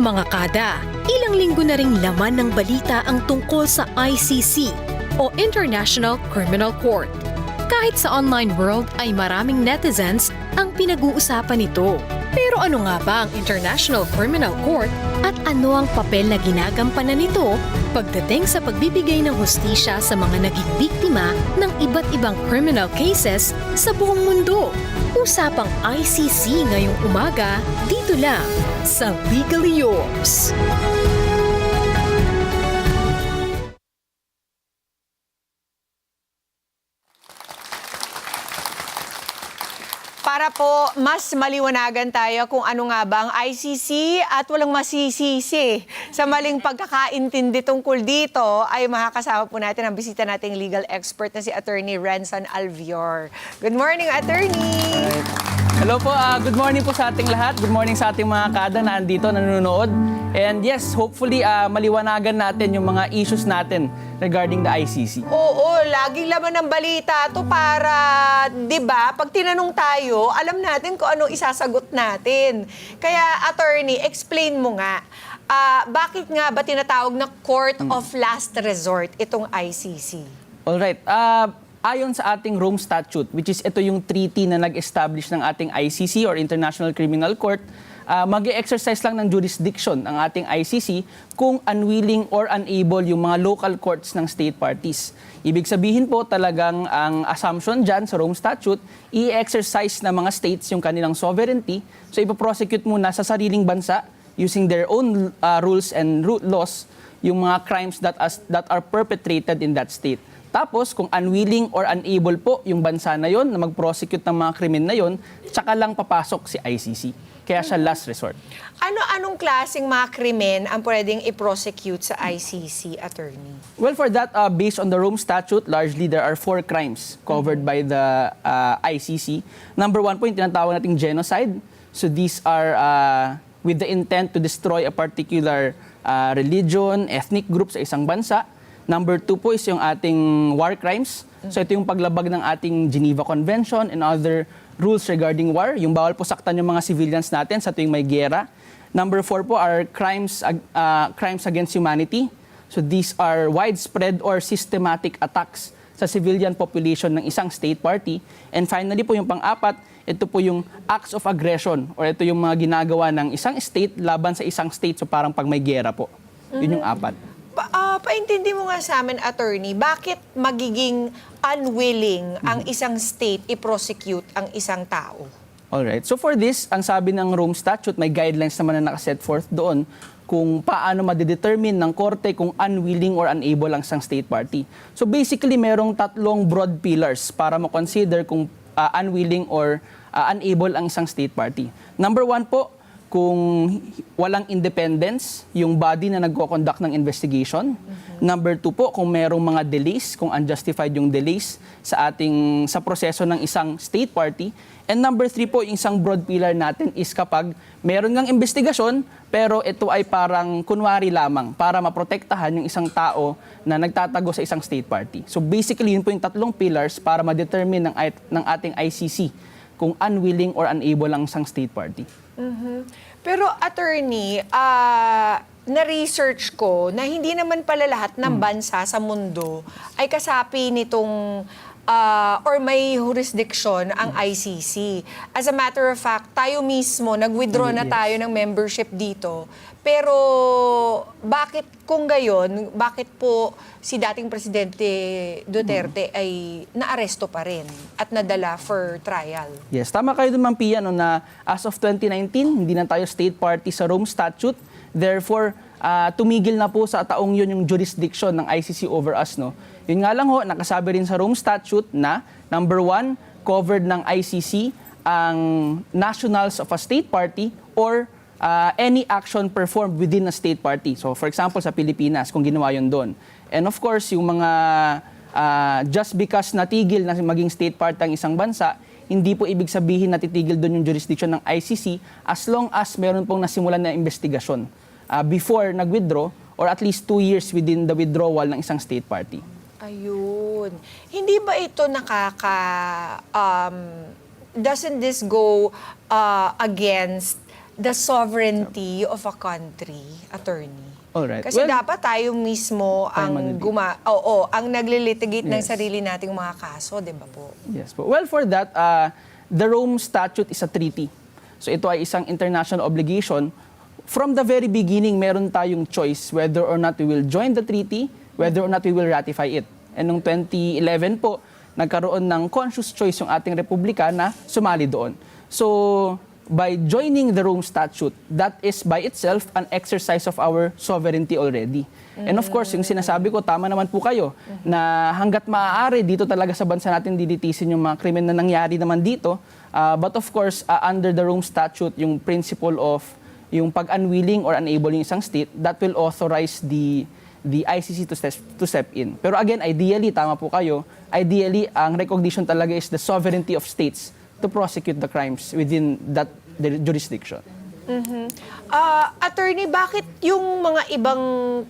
Mga kada, ilang linggo na ring laman ng balita ang tungkol sa ICC o International Criminal Court. Kahit sa online world ay maraming netizens ang pinag-uusapan nito. Pero ano nga ba ang International Criminal Court at ano ang papel na ginagampanan nito pagdating sa pagbibigay ng hustisya sa mga naging biktima ng iba't ibang criminal cases sa buong mundo? Usapang ICC ngayong umaga dito lang sa Legally Yours. Po mas maliwanagan tayo kung ano nga ba ang ICC at walang masisisi sa maling pagkakaintindi tungkol dito ay makakasama po natin ang bisita nating legal expert na si Attorney Renson Alvior. Good morning, Attorney! Hello po, ah, good morning po sa ating lahat. Good morning sa ating mga kada na andito, nanonood. And yes, hopefully ah, maliwanagan natin yung mga issues natin regarding the ICC. Oo, laging laman ng balita to para, 'di ba? Pag tinanong tayo, alam natin kung anong isasagot natin. Kaya attorney, explain mo nga. ah, bakit nga ba tinatawag na court of last resort itong ICC? Alright, ah, ayon sa ating Rome Statute, which is ito yung treaty na nag-establish ng ating ICC or International Criminal Court, uh, mag exercise lang ng jurisdiction ang ating ICC kung unwilling or unable yung mga local courts ng state parties. Ibig sabihin po talagang ang assumption dyan sa Rome Statute, i-exercise ng mga states yung kanilang sovereignty. So ipoprosecute muna sa sariling bansa using their own uh, rules and ru- laws yung mga crimes that, as, that are perpetrated in that state. Tapos, kung unwilling or unable po yung bansa na yon na mag-prosecute ng mga krimen na yon, tsaka lang papasok si ICC. Kaya siya last resort. Ano-anong klaseng mga krimen ang pwedeng i-prosecute sa ICC, attorney? Well, for that, uh, based on the Rome Statute, largely there are four crimes covered by the uh, ICC. Number one po, yung tinatawag nating genocide. So these are uh, with the intent to destroy a particular uh, religion, ethnic group sa isang bansa. Number two po is yung ating war crimes. So ito yung paglabag ng ating Geneva Convention and other rules regarding war. Yung bawal po saktan yung mga civilians natin sa tuwing may gera. Number four po are crimes, uh, crimes against humanity. So these are widespread or systematic attacks sa civilian population ng isang state party. And finally po yung pang-apat, ito po yung acts of aggression or ito yung mga ginagawa ng isang state laban sa isang state. So parang pag may gera po. Yun yung apat. Pa, paintindi mo nga sa amin, attorney, bakit magiging unwilling ang isang state i-prosecute ang isang tao? Alright. So for this, ang sabi ng Rome Statute, may guidelines naman na nakaset forth doon kung paano madedetermine ng korte kung unwilling or unable ang isang state party. So basically, merong tatlong broad pillars para mo-consider kung uh, unwilling or uh, unable ang isang state party. Number one po, kung walang independence yung body na nagko-conduct ng investigation. Number two po, kung merong mga delays, kung unjustified yung delays sa ating sa proseso ng isang state party. And number three po, yung isang broad pillar natin is kapag meron ngang investigasyon, pero ito ay parang kunwari lamang para maprotektahan yung isang tao na nagtatago sa isang state party. So basically, yun po yung tatlong pillars para ma-determine ng, ng ating ICC kung unwilling or unable ang isang state party. Pero attorney, ah, na-research ko na hindi naman pala lahat ng bansa sa mundo ay kasapi nitong ah, or may jurisdiction ang ICC. As a matter of fact, tayo mismo, nag-withdraw na Yes. tayo ng membership dito. Pero bakit kung gayon, bakit po si dating Presidente Duterte ay naaresto pa rin at nadala for trial? Yes, tama kayo Ma'am Pia, no, na as of 2019, hindi na tayo state party sa Rome Statute. Therefore, ah, tumigil na po sa taong yun yung jurisdiction ng ICC over us. No? Yun nga lang ho, nakasabi rin sa Rome Statute na, number one, covered ng ICC ang nationals of a state party or ah, any action performed within a state party. So, for example, sa Pilipinas, kung ginawa yun doon. And of course, yung mga ah, just because natigil na maging state party ang isang bansa, hindi po ibig sabihin na titigil doon yung jurisdiction ng ICC as long as meron pong nasimulan na investigasyon ah, before nag-withdraw or at least two years within the withdrawal ng isang state party. Ayun. Hindi ba ito nakaka... Um, doesn't this go uh, against the sovereignty of a country, attorney? Alright. Kasi Well, dapat tayo mismo Tayo ang guma oo, ang naglilitigate ng Yes. sarili nating mga kaso, 'di ba po? Yes po. Well, for that, uh, the Rome Statute is a treaty. So ito ay isang international obligation. From the very beginning, meron tayong choice whether or not we will join the treaty, whether or not we will ratify it. And noong 2011 po, nagkaroon ng conscious choice yung ating republika na sumali doon. So, by joining the Rome Statute, that is by itself an exercise of our sovereignty already. And of course, yung sinasabi ko, tama naman po kayo, na hanggat maaari dito talaga sa bansa natin diditisin yung mga krimen na nangyari naman dito. Uh, but of course, uh, under the Rome Statute, yung principle of yung pag-unwilling or unable yung isang state, that will authorize the the ICC to step, to step in. Pero again, ideally, tama po kayo, ideally, ang recognition talaga is the sovereignty of states to prosecute the crimes within that jurisdiction. Ah, attorney, bakit yung mga ibang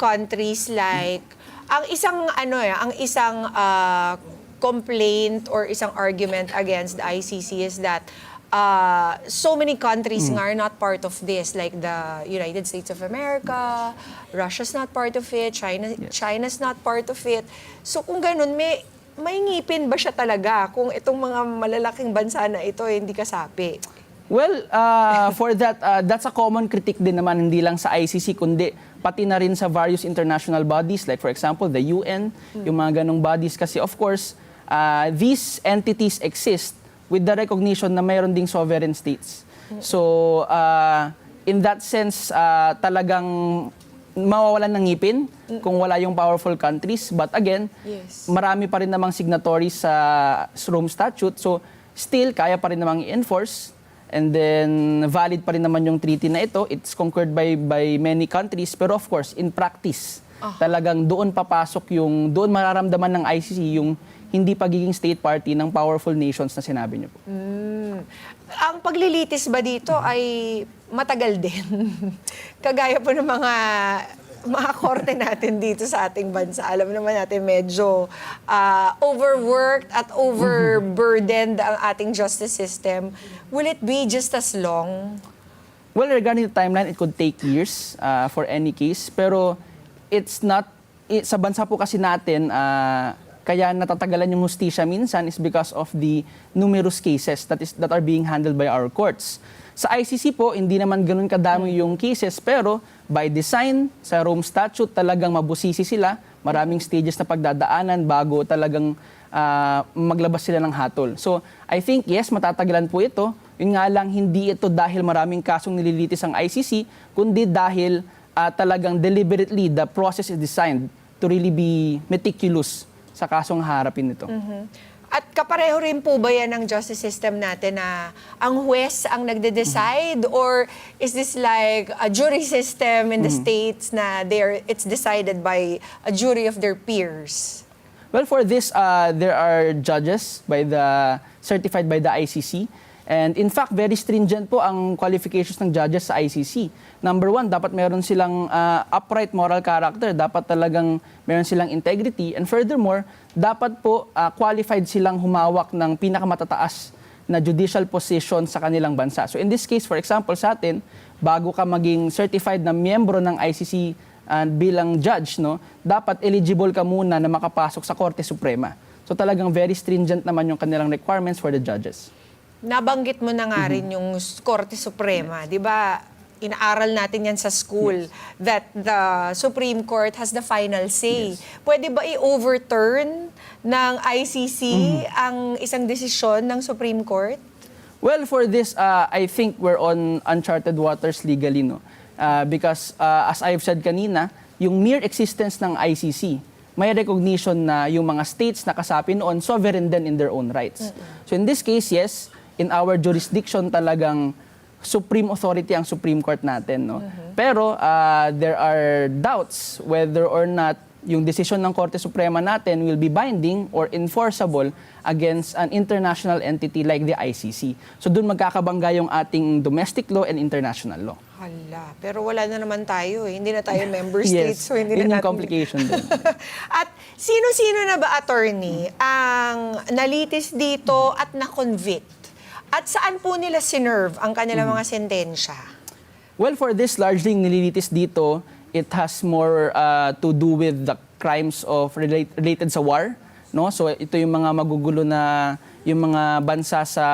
countries like ang isang ano eh, ang isang ah, complaint or isang argument against the ICC is that uh, so many countries nga are not part of this like the United States of America, Russia's not part of it, China China's not part of it. So kung ganun may may ngipin ba siya talaga kung itong mga malalaking bansa na ito eh, hindi kasapi? Well, uh, for that, uh, that's a common critique din naman, hindi lang sa ICC, kundi pati na rin sa various international bodies, like for example, the UN, yung mga ganong bodies. Kasi of course, uh, these entities exist with the recognition na mayroon ding sovereign states. So, uh, in that sense, uh, talagang mawawalan ng ngipin kung wala yung powerful countries. But again, Yes. marami pa rin namang signatories sa Rome Statute. So, still, kaya pa rin namang i-enforce. And then, valid pa rin naman yung treaty na ito. It's conquered by, by many countries. Pero of course, in practice, talagang doon papasok yung, doon mararamdaman ng ICC yung hindi pagiging state party ng powerful nations na sinabi niyo po. Ang paglilitis ba dito ay matagal din? Kagaya po ng mga mga korte natin dito sa ating bansa. Alam naman natin medyo ah, overworked at overburdened ang ating justice system. Will it be just as long? Well, regarding the timeline, it could take years uh, for any case. Pero it's not, i- sa bansa po kasi natin, uh, kaya natatagalan yung hustisya minsan is because of the numerous cases that, is, that are being handled by our courts. Sa ICC po, hindi naman ganun kadami yung cases, pero by design, sa Rome Statute, talagang mabusisi sila. Maraming stages na pagdadaanan bago talagang ah, maglabas sila ng hatol. So, I think, yes, matatagalan po ito. Yun nga lang, hindi ito dahil maraming kasong nililitis ang ICC, kundi dahil ah, talagang deliberately the process is designed to really be meticulous sa kasong harapin nito. At kapareho rin po ba yan ng justice system natin na ang huwes ang nagde-decide or is this like a jury system in the states na they're, it's decided by a jury of their peers? Well, for this, uh, there are judges by the certified by the ICC. And in fact, very stringent po ang qualifications ng judges sa ICC. Number one, dapat meron silang uh, upright moral character. Dapat talagang meron silang integrity. And furthermore, dapat po uh, qualified silang humawak ng pinakamatataas na judicial position sa kanilang bansa. So in this case, for example, sa atin, bago ka maging certified na miyembro ng ICC uh, bilang judge, no, dapat eligible ka muna na makapasok sa Korte Suprema. So talagang very stringent naman yung kanilang requirements for the judges. Nabanggit mo na nga rin yung Korte Suprema, di ba? Inaaral natin yan sa school that the Supreme Court has the final say. Pwede ba i-overturn ng ICC ang isang desisyon ng Supreme Court? Well, for this, uh, I think we're on uncharted waters legally, no? Uh, because uh, as I've said kanina, yung mere existence ng ICC, may recognition na yung mga states na kasapi noon, sovereign din in their own rights. So in this case, yes, in our jurisdiction talagang supreme authority ang Supreme Court natin. No? Pero uh, there are doubts whether or not yung desisyon ng Korte Suprema natin will be binding or enforceable against an international entity like the ICC. So doon magkakabangga yung ating domestic law and international law. Hala, pero wala na naman tayo eh. Hindi na tayo member yes, states. so hindi yun na yung natin... complication din. at sino-sino na ba, attorney, ang nalitis dito at na-convict? At saan po nila sinerve ang kanilang mga sentensya? Well, for this, largely nililitis dito, it has more uh, to do with the crimes of relate- related sa war. No? So ito yung mga magugulo na yung mga bansa sa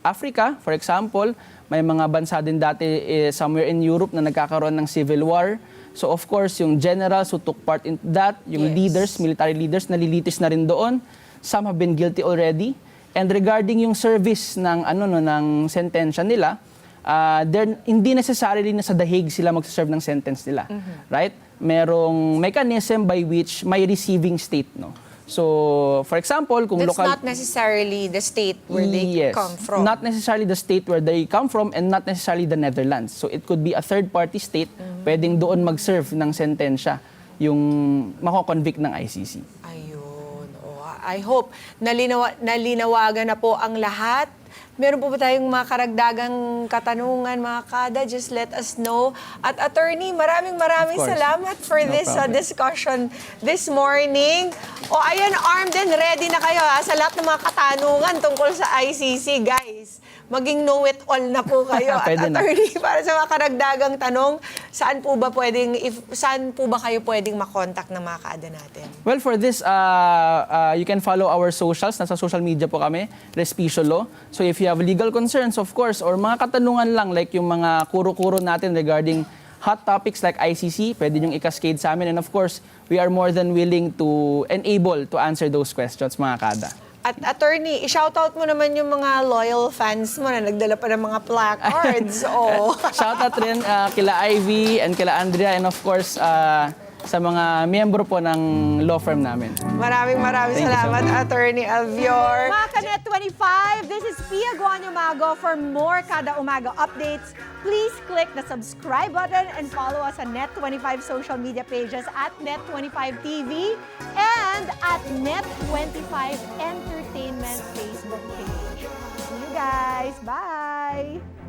Africa, for example, may mga bansa din dati eh, somewhere in Europe na nagkakaroon ng civil war. So of course, yung generals who took part in that, yung Yes. leaders, military leaders, nalilitis na rin doon. Some have been guilty already. And regarding yung service ng ano no ng sentensya nila, uh, they're hindi necessarily na sa The Hague sila magsaserve ng sentence nila. Right? Merong mechanism by which may receiving state, no. So, for example, kung That's local not necessarily the state where they Yes. come from. Not necessarily the state where they come from and not necessarily the Netherlands. So it could be a third party state Mm-hmm. pwedeng doon mag-serve ng sentensya yung mako-convict ng ICC. Ayun. Oh, I hope nalinawa, nalinawagan na po ang lahat. Meron po ba tayong mga karagdagang katanungan, mga kada? Just let us know. At attorney, maraming maraming salamat for No this uh, discussion this morning. O ayan, armed and ready na kayo ha, sa lahat ng mga katanungan tungkol sa ICC, guys. Maging know-it-all na po kayo. At Pwede na. attorney, para sa mga karagdagang tanong, saan po ba pwedeng, if, saan po ba kayo pwedeng makontak ng mga kada natin? Well, for this, uh, uh, you can follow our socials. Nasa social media po kami, Respicio Law. So if you have legal concerns, of course, or mga katanungan lang like yung mga kuro-kuro natin regarding hot topics like ICC, pwede niyong i-cascade sa amin. And of course, we are more than willing to and able to answer those questions, mga kada. At attorney, i-shoutout mo naman yung mga loyal fans mo na nagdala pa ng mga placards. oh. Shoutout rin uh, kila Ivy and kila Andrea and of course uh, sa mga miyembro po ng law firm namin. Maraming maraming Thank you so salamat, much. Attorney Alvior. Mga Kanet 25, this is Pia Guanyo Mago. For more Kada Umaga updates, please click the subscribe button and follow us on Net25 social media pages at Net25 TV and at Net25 Entertainment Facebook page. See you guys. Bye!